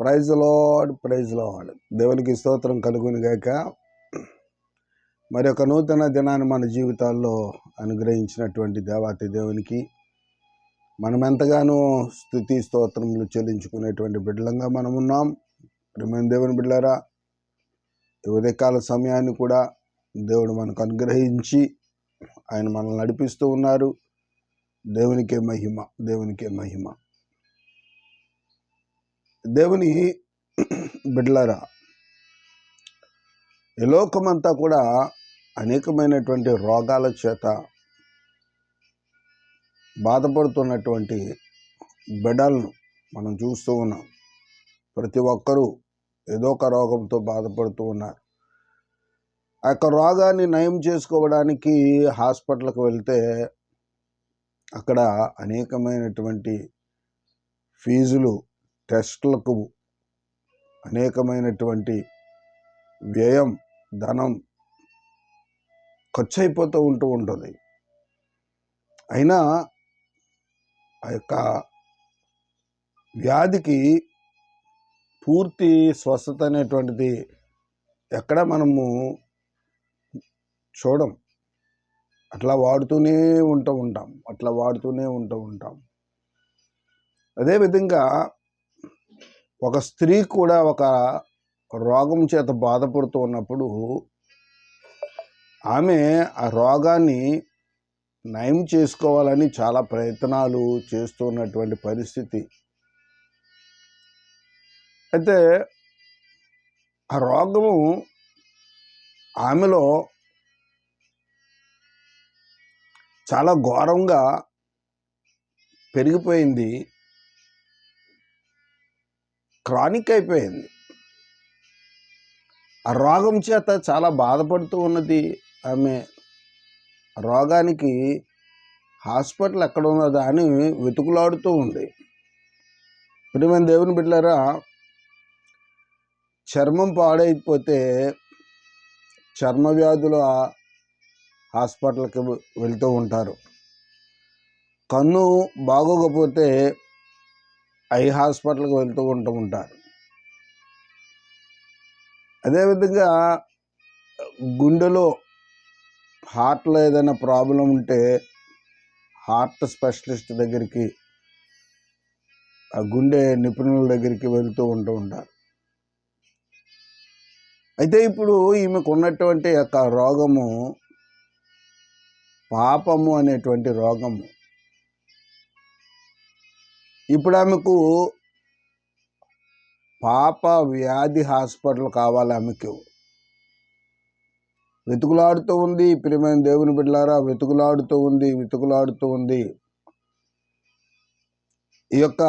Praise load praise load దేవునికి స్తోత్రం కలుగుని గాక. మరి ఒక నూతన దినాన్ని మన జీవితాల్లో అనుగ్రహించినటువంటి దేవాతి దేవునికి మనం ఎంతగానో స్థుతి స్తోత్రములు చెల్లించుకునేటువంటి బిడ్డలంగా మనం ఉన్నాం. ప్రియమైన దేవుని బిడ్డలారా ఉదయకాల సమయాన్ని కూడా దేవుడు మనకు అనుగ్రహించి ఆయన మనల్ని నడిపిస్తూ ఉన్నారు. దేవునికే మహిమ దేవునికే మహిమ. దేవుని బిడ్లరా ఈ లోకమంతా కూడా అనేకమైనటువంటి రోగాల చేత బాధపడుతున్నటువంటి బిడ్డలను మనం చూస్తూ ఉన్నాం. ప్రతి ఒక్కరూ ఏదో ఒక రోగంతో బాధపడుతూ ఉన్నారు. ఆ యొక్క రోగాన్ని నయం చేసుకోవడానికి హాస్పిటల్కి వెళ్తే అక్కడ అనేకమైనటువంటి ఫీజులు టెస్టులకు అనేకమైనటువంటి వ్యయం ధనం ఖర్చు అయిపోతూ ఉంటూ ఉంటుంది. అయినా ఆ యొక్క వ్యాధికి పూర్తి స్వస్థత అనేటువంటిది ఎక్కడ మనము చూడం. అట్లా వాడుతూనే ఉంటూ ఉంటాం. అట్లా వాడుతూనే ఉంటూ ఉంటాం. అదేవిధంగా ఒక స్త్రీ కూడా ఒక రోగం చేత బాధపడుతూ ఉన్నప్పుడు ఆమె ఆ రోగాన్ని నయం చేసుకోవాలని చాలా ప్రయత్నాలు చేస్తున్నటువంటి పరిస్థితి. అయితే ఆ రోగము ఆమెలో చాలా ఘోరంగా పెరిగిపోయింది. క్రానిక్ అయిపోయింది ఆ రోగం చేత చాలా బాధపడుతూ ఉన్నది ఆమె. రోగానికి హాస్పిటల్ ఎక్కడ ఉన్నదా అని వెతుకులాడుతూ ఉంది. ప్రియమైన దేవుని బిడ్డలారా చర్మం పాడైపోతే చర్మ వ్యాధుల హాస్పిటల్కి వెళ్తూ ఉంటారు. కన్ను బాగోకపోతే ఐ హాస్పిటల్కి వెళ్తూ ఉంటూ ఉంటారు. అదేవిధంగా గుండెలో హార్ట్లో ఏదైనా ప్రాబ్లం ఉంటే హార్ట్ స్పెషలిస్ట్ దగ్గరికి ఆ గుండె నిపుణుల దగ్గరికి వెళ్తూ ఉంటూ ఉంటారు. అయితే ఇప్పుడు ఈమెకు ఉన్నటువంటి యొక్క రోగము పాపము అనేటువంటి రోగము. ఇప్పుడు ఆమెకు పాప వ్యాధి హాస్పిటల్ కావాలి ఆమెకు. వెతుకులాడుతూ ఉంది ప్రియమైన దేవుని బిడ్డలారా వెతుకులాడుతూ ఉంది వెతుకులాడుతూ ఉంది. ఈ యొక్క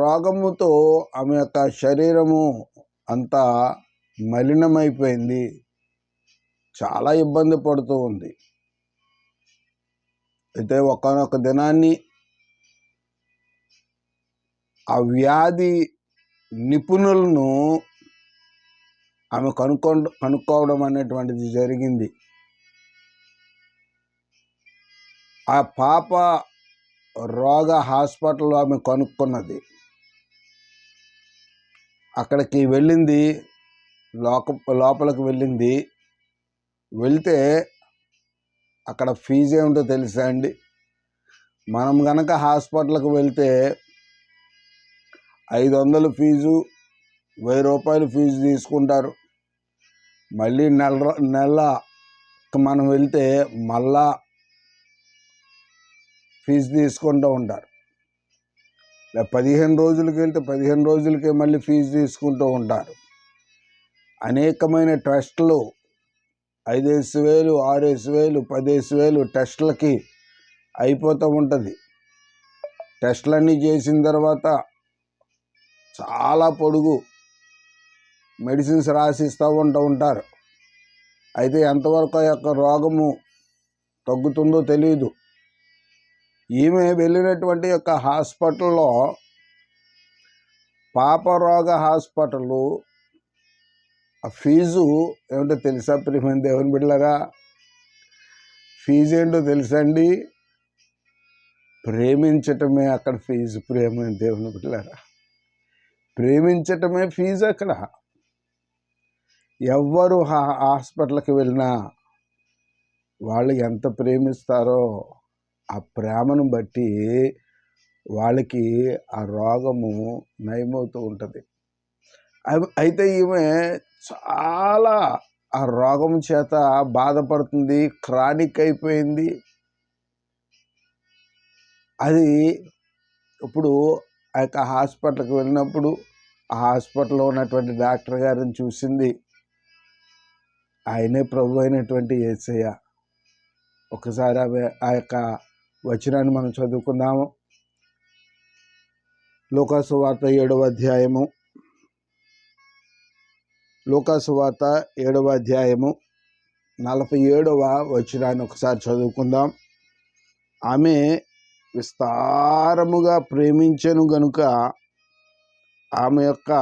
రోగముతో ఆమె యొక్క శరీరము అంతా మలినమైపోయింది. చాలా ఇబ్బంది పడుతూ ఉంది. అయితే ఒకనొక దినాన్ని ఆ వ్యాధి నిపుణులను ఆమె కనుక్కో కనుక్కోవడం అనేటువంటిది జరిగింది. ఆ పాప రోగ హాస్పిటల్లో ఆమె కనుక్కున్నది. అక్కడికి వెళ్ళింది లోక లోపలికి వెళ్ళింది. వెళ్తే అక్కడ ఫీజు ఏమిటో తెలుసా అండి? మనం గనక హాస్పిటల్కి వెళ్తే ఐదు వందలు ఫీజు వెయ్యి రూపాయలు ఫీజు తీసుకుంటారు. మళ్ళీ నెల నెల మనం వెళ్తే మళ్ళా ఫీజు తీసుకుంటూ ఉంటారు. పదిహేను రోజులకి వెళ్తే పదిహేను రోజులకే మళ్ళీ ఫీజు తీసుకుంటూ ఉంటారు. అనేకమైన ట్రస్ట్లు ఐదేసి వేలు ఆరేసి వేలు పదేసి వేలు టెస్టులకి అయిపోతూ ఉంటుంది. టెస్టులన్నీ చేసిన తర్వాత చాలా పొడుగు. మెడిసిన్స్ రాసిస్తూ ఉంటూ ఉంటారు. అయితే ఎంతవరకు ఆ యొక్క రోగము తగ్గుతుందో తెలియదు ఈమె వెళ్ళినటువంటి యొక్క హాస్పిటల్లో పాపరోగ హాస్పిటల్ ఆ ఫీజు ఏమిటో తెలుసా ప్రియమైన దేవుని బిడ్డలరా? ఫీజు ఏంటో తెలుసండి ప్రేమించటమే అక్కడ ఫీజు ప్రేమ దేవుని బిడ్డలారా. ప్రేమించటమే ఫీజు అక్కడ. ఎవ్వరు హాస్పిటల్కి వెళ్ళినా వాళ్ళు ఎంత ప్రేమిస్తారో ఆ ప్రేమను బట్టి వాళ్ళకి ఆ రోగము నయమవుతూ ఉంటుంది. అయితే ఈమె చాలా ఆ రోగం చేత బాధపడుతుంది క్రానిక్ అయిపోయింది. అది ఇప్పుడు ఆ యొక్క హాస్పిటల్కి వెళ్ళినప్పుడు ఆ హాస్పిటల్లో ఉన్నటువంటి డాక్టర్ గారిని చూసింది. ఆయనే ప్రభు అయినటువంటి ఏసయ్య. ఒకసారి ఆ యొక్క వచనాన్ని మనం చదువుకుందాము. లోకాసు వార్త ఏడవ అధ్యాయము. లోకాసు వార్త ఏడవ అధ్యాయము నలభై ఏడవ వచనాన్ని ఒకసారి చదువుకుందాం. ఆమె విస్తారముగా ప్రేమించను గనుక ఆమె యొక్క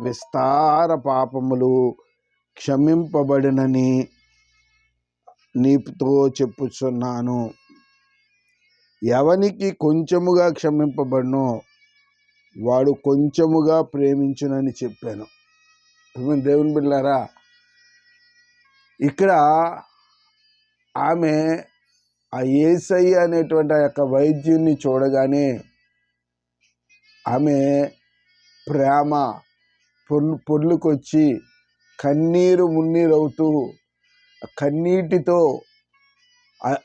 విస్తార పాపములు క్షమింపబడినని నీతో చెప్పుచున్నాను. ఎవనికి కొంచెముగా క్షమింపబడినో వాడు కొంచెముగా ప్రేమించునని చెప్పాను. దేవుని బిళ్ళారా ఇక్కడ ఆమె ఆ ఏసై అనేటువంటి ఆ యొక్క వైద్యుని చూడగానే ఆమె ప్రేమ పొర్లు పొర్లుకొచ్చి కన్నీరు మున్నీరవుతూ కన్నీటితో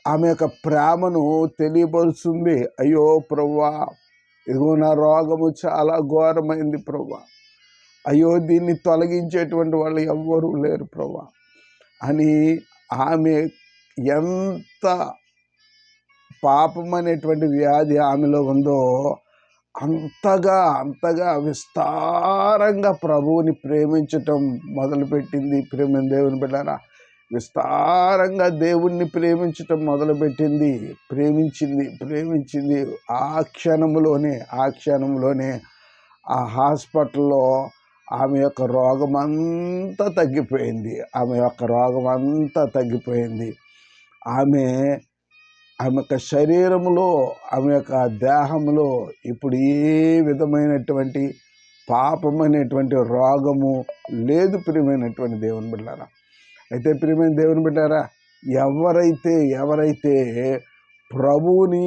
ఆమె యొక్క ప్రేమను తెలియపరుస్తుంది. అయ్యో ప్రవ్వా ఇదిగో నా రోగము చాలా ఘోరమైంది ప్రవ్వా. అయ్యో దీన్ని తొలగించేటువంటి వాళ్ళు ఎవ్వరూ లేరు ప్రవ్వా. అని ఆమె ఎంత పాపం అనేటువంటి వ్యాధి ఆమెలో ఉందో అంతగా అంతగా విస్తారంగా ప్రభువుని ప్రేమించటం మొదలుపెట్టింది ప్రేమ దేవుని బిడ్డారా. విస్తారంగా దేవుణ్ణి ప్రేమించటం మొదలుపెట్టింది ప్రేమించింది ప్రేమించింది ఆ క్షణంలోనే ఆ క్షణంలోనే ఆ హాస్పిటల్లో ఆమె యొక్క రోగం అంతా తగ్గిపోయింది ఆమె యొక్క రోగం అంతా తగ్గిపోయింది. ఆమె ఆమె యొక్క శరీరంలో ఆమె యొక్క దేహంలో ఇప్పుడు ఏ విధమైనటువంటి పాపమైనటువంటి రోగము లేదు ప్రియమైనటువంటి దేవుని బిడ్డారా. అయితే ప్రియమైన దేవుని బిడ్డారా ఎవరైతే ఎవరైతే ప్రభువుని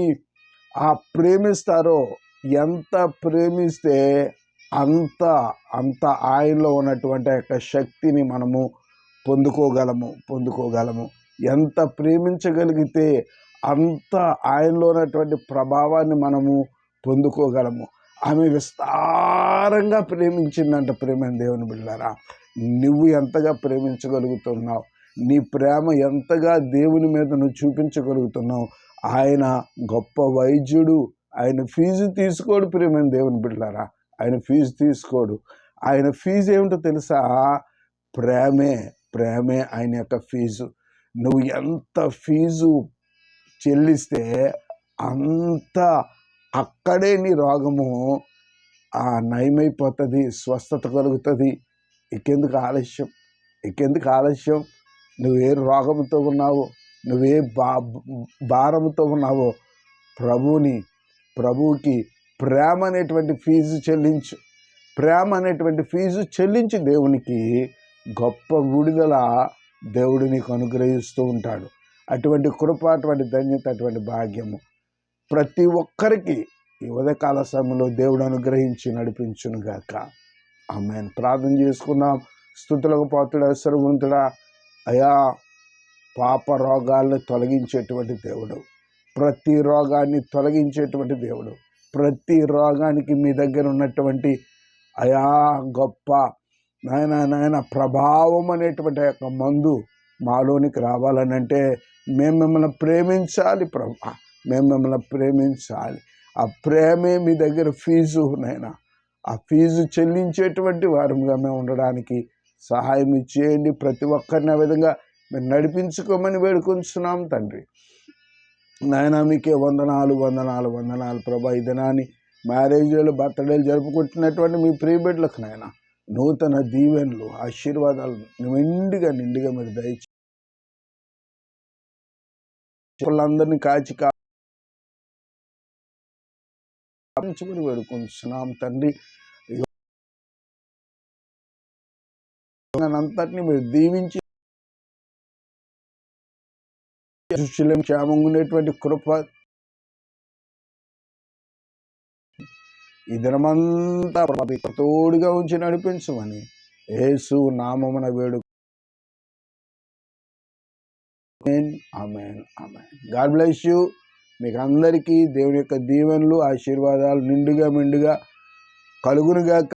ఆ ప్రేమిస్తారో ఎంత ప్రేమిస్తే అంత అంత ఆయనలో ఉన్నటువంటి యొక్క శక్తిని మనము పొందుకోగలము పొందుకోగలము. ఎంత ప్రేమించగలిగితే అంత ఆయనలో ఉన్నటువంటి ప్రభావాన్ని మనము పొందుకోగలము. ఆమె విస్తారంగా ప్రేమించిందంట ప్రేమ దేవుని బిళ్ళారా. నువ్వు ఎంతగా ప్రేమించగలుగుతున్నావు? నీ ప్రేమ ఎంతగా దేవుని మీద నువ్వు చూపించగలుగుతున్నావు? ఆయన గొప్ప వైద్యుడు. ఆయన ఫీజు తీసుకోడు ప్రేమ దేవుని బిడ్డారా ఆయన ఫీజు తీసుకోడు. ఆయన ఫీజు ఏమిటో తెలుసా? ప్రేమే. ప్రేమే ఆయన యొక్క ఫీజు. నువ్వు ఎంత ఫీజు చెల్లిస్తే అంత అక్కడే నీ రోగము ఆ నయమైపోతుంది స్వస్థత కలుగుతుంది. ఇకెందుకు ఆలస్యం? ఇకెందుకు ఆలస్యం? నువ్వే రోగంతో ఉన్నావో నువ్వే బా భారంతో ఉన్నావో. ప్రభువుని ప్రభువుకి ప్రేమ అనేటువంటి ఫీజు చెల్లించు. ప్రేమ అనేటువంటి ఫీజు చెల్లించి దేవునికి గొప్ప విడుదల దేవుడు నీకు అనుగ్రహిస్తూ ఉంటాడు. అటువంటి కృప అటువంటి ధన్యత అటువంటి భాగ్యము ప్రతి ఒక్కరికి ఈ ఉదయకాల సమయంలో దేవుడు అనుగ్రహించి నడిపించునుగాక. ఆమె ప్రార్థన చేసుకుందాం. స్థుతులకు పాత్రుడు అసరుగుంతుడా అయా పాప రోగాల్ని తొలగించేటువంటి దేవుడు. ప్రతి రోగాన్ని తొలగించేటువంటి దేవుడు. ప్రతి రోగానికి మీ దగ్గర ఉన్నటువంటి అయా గొప్ప నాయన నాయన ప్రభావం అనేటువంటి యొక్క మందు మాలోనికి రావాలని అంటే మేము మిమ్మల్ని ప్రేమించాలి ప్రభా. మేము మిమ్మల్ని ప్రేమించాలి. ఆ ప్రేమే మీ దగ్గర ఫీజు నైనా. ఆ ఫీజు చెల్లించేటువంటి వారంగా మేము ఉండడానికి సహాయం ఇచ్చేయండి ప్రతి ఒక్కరిని ఆ విధంగా మేము నడిపించుకోమని వేడుకొంచున్నాం తండ్రి. నాయన మీకే వందనాలు వందనాలు వందనాలు ప్రభా. ఈ దినాన్ని మ్యారేజ్లు బర్త్డేలు జరుపుకుంటున్నటువంటి మీ ప్రియబిడ్లకు నాయన. నూతన దీవెనలు ఆశీర్వాదాలు నిండుగా నిండుగా మీరు దయచేయండి. వాళ్ళందరినీ కాచి కాచుకుని వేడుకుంటున్నాం తండ్రి. అంతటిని మీరు దీవించి శిష్యులం క్షేమంగా ఉండేటువంటి కృప ఈ తోడుగా ఉంచి నడిపించమని ఏసు నామమున వేడు amen amen God bless you మీకు అందరికీ దేవుని యొక్క దీవెనలు ఆశీర్వాదాలు నిండుగా మిండుగా కలుగునుగాక.